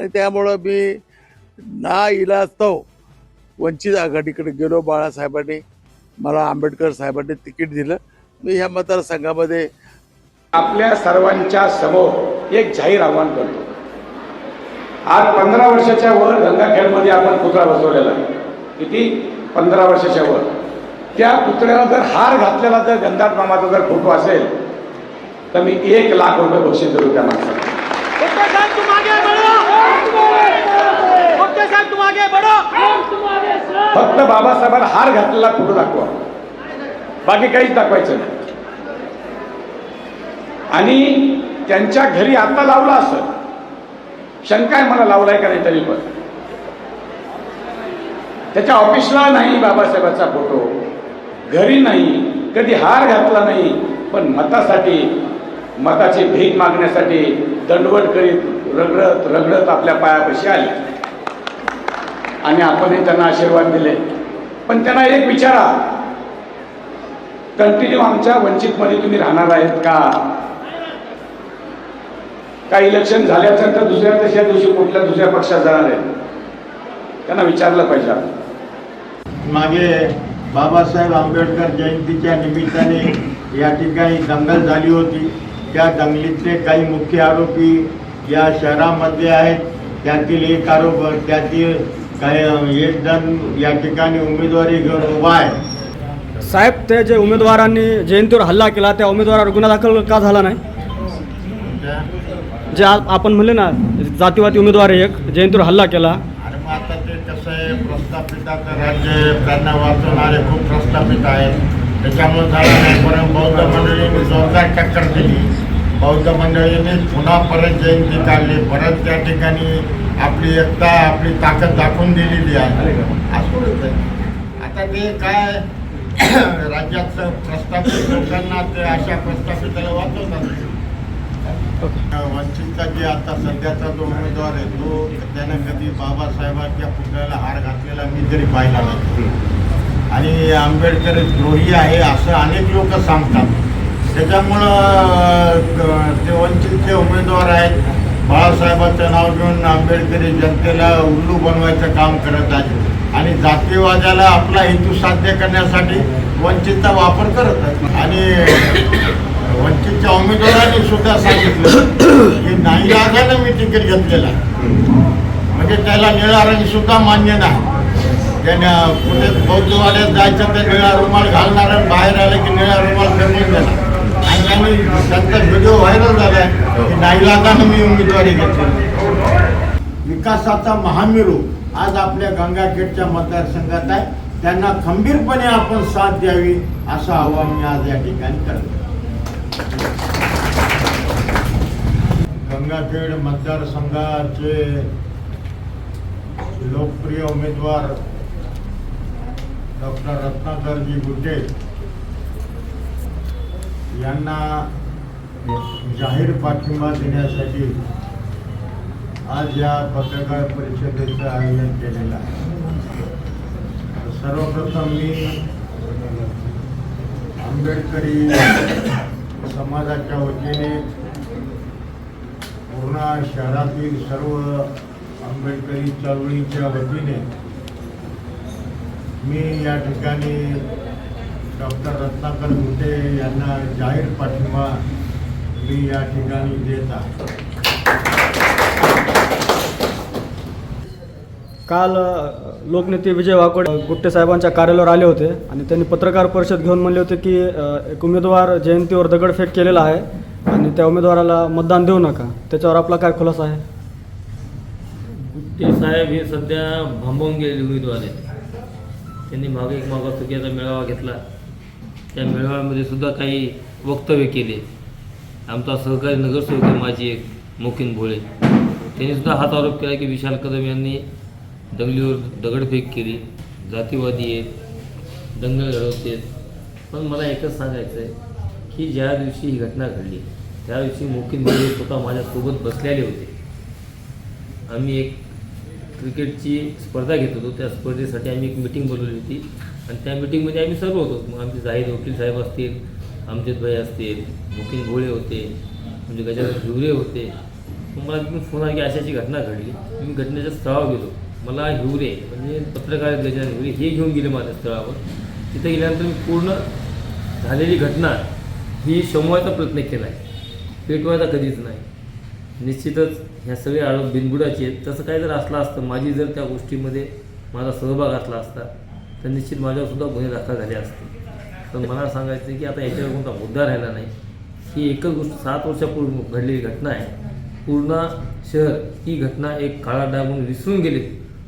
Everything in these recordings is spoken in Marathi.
आणि त्यामुळं मी ना इलास्तव वंचित आघाडीकडे गेलो बाळासाहेबांनी. मला आंबेडकर साहेबांनी तिकीट दिलं. मी ह्या मतदारसंघामध्ये आपल्या सर्वांच्या समोर एक जाहीर आव्हान करतो. आज पंधरा वर्षाच्या वर गंगाखेडमध्ये आपण पुतळा बसवलेला आहे. किती? पंधरा वर्षाच्या वर. त्या पुतळ्याला जर हार घातलेला जर गंधात मामाचा जर फोटो असेल तर मी एक लाख रुपये बक्षीस देऊ त्या माणसाला. फक्त बाबासाहेबांना हार घातलेला फोटो दाखवा. बाकी काहीच दाखवायचं नाही. आणि त्यांच्या घरी आता लावला असं. शंका आहे मला लावलाय का नाही तरी पण. त्याच्या ऑफिसला नाही बाबासाहेबांचा फोटो. घरी नाही. कधी हार घातला नाही. पण मतासाठी मताची भीक मागण्यासाठी दंडवट करीत रगडत रगडत आपल्या पायापाशी आले. आणि आपणही त्यांना आशीर्वाद दिले. पण त्यांना एक विचारा. कंटिन्यू आमच्या वंचितमध्ये तुम्ही राहणार आहेत का? काही इलेक्शन झाल्यानंतर दुसऱ्या तशा दिवशी कुठल्या दुसऱ्या पक्षात जाणार आहेत? त्यांना विचारलं पाहिजे मागे बाबासाहेब आंबेडकर जयंतीच्या निमित्ताने या ठिकाणी दंगल झाली होती. त्या दंगलीतले काही मुख्य आरोपी या शहरामध्ये आहेत. त्यातील एक आरोप त्यातील काही एक जण या ठिकाणी उमेदवारी घेऊन उभा आहे. साहेब ते जे उमेदवारांनी जयंतीवर हल्ला केला त्या उमेदवारावर गुन्हा दाखल का झाला नाही? जे आपण म्हणले ना जातीवादी उमेदवार एक जयंतीवर हल्ला केला. आणि मग आता ते कसं आहे प्रस्थापिताचं राज्य त्यांना वाचवणारे खूप प्रस्थापित आहेत. त्याच्यामुळे झालं नाही. परत बौद्ध मंडळींनी जोरदार टक्कर दिली. बौद्ध मंडळींनी पुन्हा परत जयंती काढली. परत त्या ठिकाणी आपली एकता आपली ताकद दाखवून दिलेली आहे. असं आहे आता ते काय राज्यात प्रस्थापित लोकांना ते अशा प्रस्थापिताला वाचवतात. वंचितचा जे आता सध्याचा जो उमेदवार आहे तो त्यानं कधी बाबासाहेबांच्या पुतळ्याला हार घातलेला मी तरी पाहिला नाही. आणि आंबेडकर द्रोही आहे असं अनेक लोक सांगतात. त्याच्यामुळं ते वंचितचे उमेदवार आहेत बाळासाहेबांचं नाव घेऊन आंबेडकरी जनतेला उल्लू बनवायचं काम करत आहेत. आणि जातीवादाला आपला हेतू साध्य करण्यासाठी वंचितचा वापर करत आहेत. आणि वंचितच्या उमेदवारांनी सुद्धा सांगितलं की नाही लागानं मी तिकीट घेतलेला म्हणजे त्याला निळा रंग सुद्धा मान्य नाही. त्याने कुठे बौद्धवाड्यात जायचं तर निळा रुमाल घालणार आणि बाहेर आलं की निळा रुमाल जमून देणार. त्यांनी त्यांचा व्हिडिओ व्हायरल झालाय. की नाही लागानं मी उमेदवारी घेतली. विकासाचा महामेरू आज आपल्या गंगाखेडच्या मतदारसंघात आहे. त्यांना खंबीरपणे आपण साथ द्यावी असं आवाहन मी आज या ठिकाणी करतो. गंगाखेड मतदारसंघाचे लोकप्रिय उमेदवार डॉक्टर रत्नाकरजी गुटे. यांना जाहीर पाठिंबा देण्यासाठी आज या पत्रकार परिषदेचं आयोजन केलेलं आहे. सर्वप्रथम मी आंबेडकरी समाजाच्या वतीने पूर्णा शहरातील सर्व आंबेडकरी चळवळीच्या वतीने मी या ठिकाणी डॉक्टर रत्नाकर मुटे यांना जाहीर पाठिंबा मी या ठिकाणी देत आहे. काल लोकनेते विजय वाकड गुट्टे साहेबांच्या कार्यालयावर आले होते आणि त्यांनी पत्रकार परिषद घेऊन म्हणले होते की एक उमेदवार जयंतीवर दगडफेक केलेला आहे आणि त्या उमेदवाराला मतदान देऊ नका. त्याच्यावर आपला काय खुलासा आहे? गुट्टे साहेब हे सध्या भांबवून गेलेले उमेदवार आहेत. त्यांनी मागे एक मागासवर्गीयाचा मेळावा घेतला. त्या मेळाव्यामध्ये सुद्धा काही वक्तव्य केले. आमचा सहकारी नगरसेवक माझी एक मोकीन भोळे. त्यांनी सुद्धा हाच आरोप केला की विशाल कदम यांनी दंगलीवर दगडफेक केली. जातीवादी आहेत दंगल घडवते पण मला एकच सांगायचं आहे की ज्या दिवशी ही घटना घडली त्या दिवशी मोकीन भोळे स्वतः माझ्यासोबत बसलेले होते. आम्ही एक क्रिकेटची स्पर्धा घेत होतो. त्या स्पर्धेसाठी आम्ही एक मिटिंग बोलवली होती. आणि त्या मिटिंगमध्ये आम्ही सर्व होतो. मग आमचे जाहीर वकील साहेब असतील आमचे भाई असतील मुकील भोळे होते म्हणजे गजानन हिवरे होते. मग मला तिथून फोन आला की अशाची घटना घडली. मी घटनेच्या स्थळावर गेलो. मला हिवरे म्हणजे पत्रकार गजानन हिवरे हे घेऊन गेले माझ्या स्थळावर. तिथे गेल्यानंतर मी पूर्ण झालेली घटना ही शमवायचा प्रयत्न केला आहे. पेटवायचा कधीच नाही. निश्चितच ह्या सगळे आरोप बिनबुडाचे आहेत. तसं काय जर असलं असतं माझी जर त्या गोष्टीमध्ये माझा सहभाग असला असता तर निश्चित माझ्यावर सुद्धा गुन्हे दाखल झाले असते पण मला सांगायचं की आता याच्यावर कोणता मुद्दा राहिला नाही. ही एकच गोष्ट सात वर्षापूर्वी घडलेली घटना आहे. पूर्ण शहर ही घटना एक काळा डाग म्हणून विसरून गेले.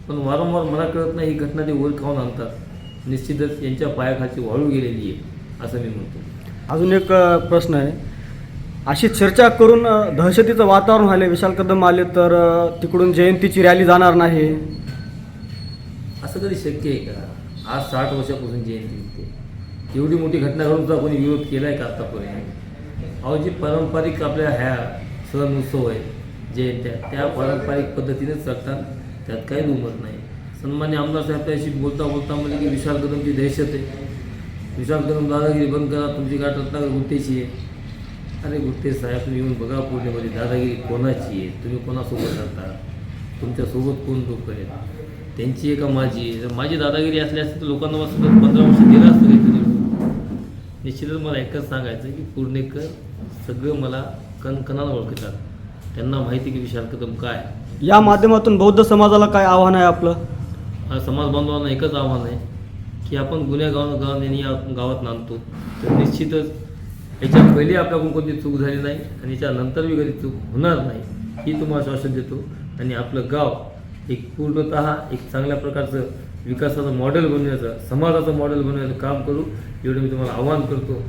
पण वारंवार मला कळत नाही ही घटना ते वर खाऊन आणतात. निश्चितच यांच्या पायाखालची वाळू गेलेली आहे असं मी म्हणतो. अजून एक प्रश्न आहे. अशी चर्चा करून दहशतीचं वातावरण व्हायला विशाल कदम आले तर तिकडून जयंतीची रॅली जाणार नाही. असं कधी शक्य आहे का? आज साठ वर्षापासून जयंती होते एवढी मोठी घटना घडून तर कोणी विरोध केला आहे का आत्तापर्यंत अहो जी पारंपरिक आपल्या ह्या सण उत्सव आहेत जयंत्या त्या पारंपरिक पद्धतीनेच चालतात त्यात काही दुमत नाही. सन्मान्य आमदार साहेब त्याशी बोलता बोलता म्हणजे की विशाल कदमची दहशत आहे. विशाल कदम दादागिरी बंद करा तुमची गाठ रत्नागर गुट्टेची आहे. अरे गुट्टे साहेब तुम्ही येऊन बघा पूर्णिमध्ये दादागिरी कोणाची आहे? तुम्ही कोणासोबत राहता? तुमच्यासोबत कोण लोक आहेत? त्यांची आहे का माझी? जर माझी दादागिरी असली असती तर लोकांना मला सुद्धा पंधरा वर्ष दिलं असतं काहीतरी निश्चितच मला एकच सांगायचं की पूर्णेकर सगळं मला कणकणानं ओळखतात त्यांना माहिती की विशाल कदम काय. या माध्यमातून बौद्ध समाजाला काय आव्हान आहे आपलं समाज बांधवांना एकच आव्हान आहे की आपण गुन्हे गाव गावाने या गावात नांदतो तर निश्चितच याच्या पहिली आपल्याकडून कोणती चूक झाली नाही आणि याच्यानंतर बी कधी चूक होणार नाही ही तुम्हाला आश्वासन देतो आणि आपलं गाव एक पूर्णतः एक चांगल्या प्रकारचं विकासाचं मॉडेल बनवण्याचं समाजाचं मॉडेल बनवण्याचं काम करू एवढं मी तुम्हाला आवाहन करतो.